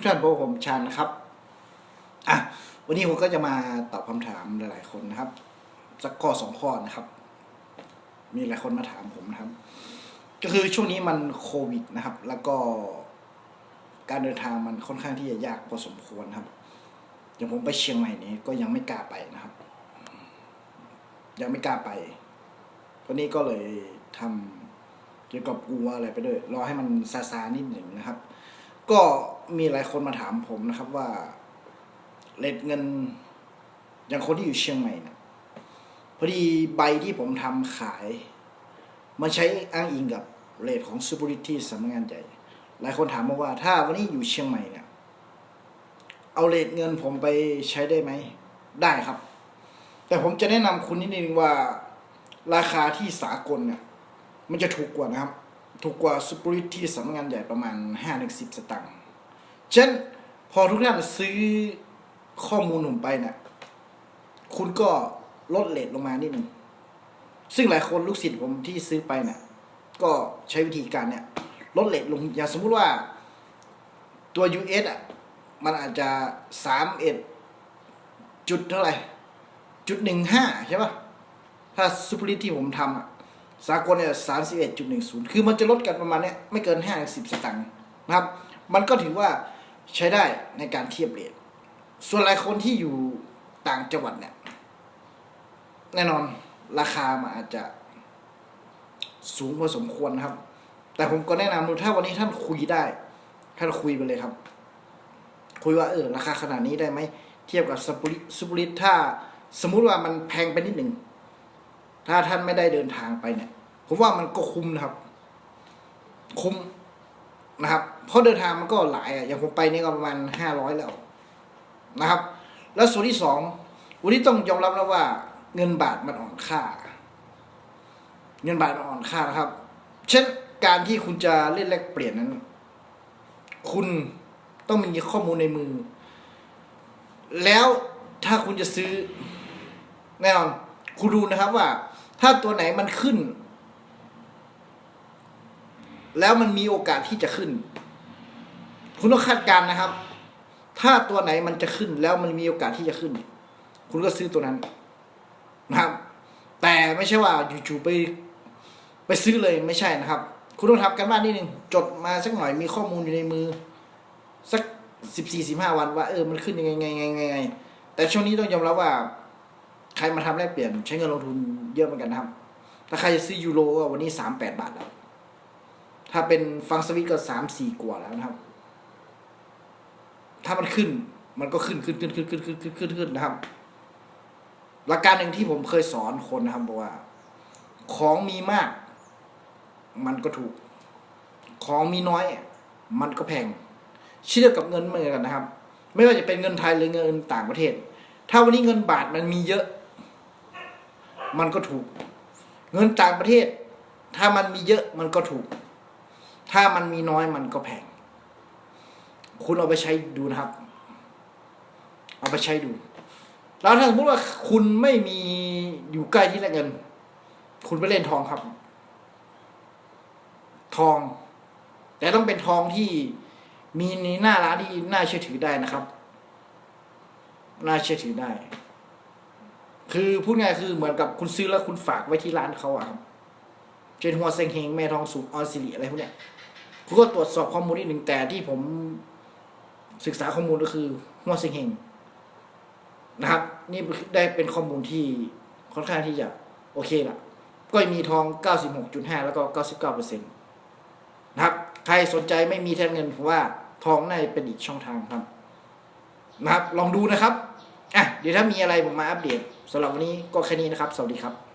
กท่านพบผมชันนะครับอะวันนี้ผมก็จะมาตอบคำถามหลาย ๆ คนนะครับสักข้อสองข้อนะครับ มีหลายคนมาถามผมนะครับ ก็คือช่วงนี้มันโควิดนะครับ แล้วก็การเดินทางมันค่อนข้างที่จะยากพอสมควรครับอย่างผมไปเชียงใหม่นี้ก็ยังไม่กล้าไปนะครับ ยังไม่กล้าไปวันนี้ก็เลยทำเกี่ยวกับกลัวอะไรไปด้วยรอให้มันซาซาๆนิดหนึ่งนะครับ ก็มีหลายคนมาถามผมนะครับว่าเลทเงินอย่างคนที่อยู่เชียงใหม่เนี่ยพอดีใบที่ผมทำขาย มันใช้อ้างอิงกับเลทของซูเปอร์ที่สำนักงานใหญ่ หลายคนถามมาว่าถ้าวันนี้อยู่เชียงใหม่เนี่ยเอาเลทเงินผมไปใช้ได้ไหม ได้ครับ แต่ผมจะแนะนำคุณนิดนึงว่าราคาที่สากลเนี่ย มันจะถูกกว่านะครับ ถูกกว่าซูเปอร์ที่สำนักงานใหญ่ประมาณห้าถึงสิบสตางค์เช่นพอทุกท่านซื้อข้อมูลผมไปเนี่ยคุณก็ลดเลทลงมานิดหนึ่ง ซึ่งหลายคนลูกศิษย์ผมที่ซื้อไปเนี่ยก็ใช้วิธีการเนี่ยลดเลทลง อย่างสมมุติว่าตัว US อะมันอาจจะสามเอ็ดจุดเท่าไหร่จุดหนึ่งห้าใช่ปะถ้าซูเปอร์ที่ผมทำอะ สากลเนี่ยสามสิบเอ็ดจุดหนึ่งศูนย์คือมันจะลดกันประมาณเนี้ยไม่เกินห้าสิบสตางค์นะครับ มันก็ถือว่าใช้ได้ในการเทียบเรทส่วนหลายคนที่อยู่ต่างจังหวัดเนี่ย แน่นอนราคามันอาจจะสูงพอสมควรครับ แต่ผมก็แนะนำดูถ้าวันนี้ท่านคุยได้ ท่านคุยไปเลยครับ คุยว่าเออราคาขนาดนี้ได้ไหม เทียบกับสปุริซูปริตถ้า สมมุติว่ามันแพงไปนิดหนึ่ง ถ้าท่านไม่ได้เดินทางไปเนี่ย ผมว่ามันก็คุ้มนะครับ คุ้มนะครับ เพราะเดินทางมันก็หลายอะ อย่างผมไปนี่ก็ประมาณห้าร้อยแล้วนะครับ แล้วส่วนที่สองวันนี้ต้องยอมรับแล้วว่า เงินบาทมันอ่อนค่า เงินบาทมันอ่อนค่านะครับ เช่นการที่คุณจะเล่นแลกเปลี่ยนนั้น คุณต้องมีข้อมูลในมือ แล้วถ้าคุณจะซื้อแน่นอน คุณดูนะครับว่า ถ้าตัวไหนมันขึ้น แล้วมันมีโอกาสที่จะขึ้น คุณต้องคาดการณ์นะครับ ถ้าตัวไหนมันจะขึ้น แล้วมันมีโอกาสที่จะขึ้น คุณก็ซื้อตัวนั้นนะครับ แต่ไม่ใช่ว่าอยู่ๆไป ไปซื้อเลยไม่ใช่นะครับ คุณต้องทำกันบ้านนิดนึงจดมาสักหน่อยมีข้อมูลอยู่ในมือ สักสิบสี่สิบห้าวันว่าเออมันขึ้นยังไงไงไงไงไงแต่ช่วงนี้ต้องยอมรับว่า ใครมาทำแลกเปลี่ยนใช้เงินลงทุนเยอะเหมือนกันนะครับ ถ้าใครจะซื้อยูโรก็วันนี้สามแปดบาทแล้ว ถ้าเป็นฟังสวิตก็สามสี่กว่าแล้วนะครับ ถ้ามันขึ้นมันก็ขึ้นขึ้นขึ้นขึ้นขึ้นขึ้นขึ้นขึ้นขึ้นนะครับ หลักการหนึ่งที่ผมเคยสอนคนนะครับบอกว่า ของมีมาก มันก็ถูก ของมีน้อย มันก็แพงเชื่อกับเงินเหมือนกันนะครับ ไม่ว่าจะเป็นเงินไทยหรือเงินต่างประเทศ ถ้าวันนี้เงินบาทมันมีเยอะ มันก็ถูก เงินต่างประเทศ ถ้ามันมีเยอะมันก็ถูก ถ้ามันมีน้อยมันก็แพง คุณเอาไปใช้ดูนะครับ เอาไปใช้ดู แล้วถ้าสมมติว่าคุณไม่มีอยู่ใกล้ที่แลกเงิน คุณไปเล่นทองครับ ทอง แต่ต้องเป็นทองที่มีในหน้าร้านที่น่าเชื่อถือได้นะครับ น่าเชื่อถือได้ คือพูดง่ายคือเหมือนกับคุณซื้อแล้วคุณฝากไว้ที่ร้านเขาอะครับเช่นหัวเซงเฮงแม่ทองสุกออนสิริอะไรพวกเนี้ยคุณก็ตรวจสอบข้อมูลนิดหนึ่งแต่ที่ผมศึกษาข้อมูลก็คือหัวเซงเฮงนะครับ นี่ได้เป็นข้อมูลที่ค่อนข้างที่จะโอเคละก็มีทอง 96.5 แล้วก็ 99%นะครับ ใครสนใจไม่มีแทนเงินผมว่าทองน่าจะเป็นอีกช่องทางครับ นะครับ ลองดูนะครับ อะเดี๋ยวถ้ามีอะไรผมมาอัปเดตสำหรับวันนี้ก็แค่นี้นะครับ สวัสดีครับ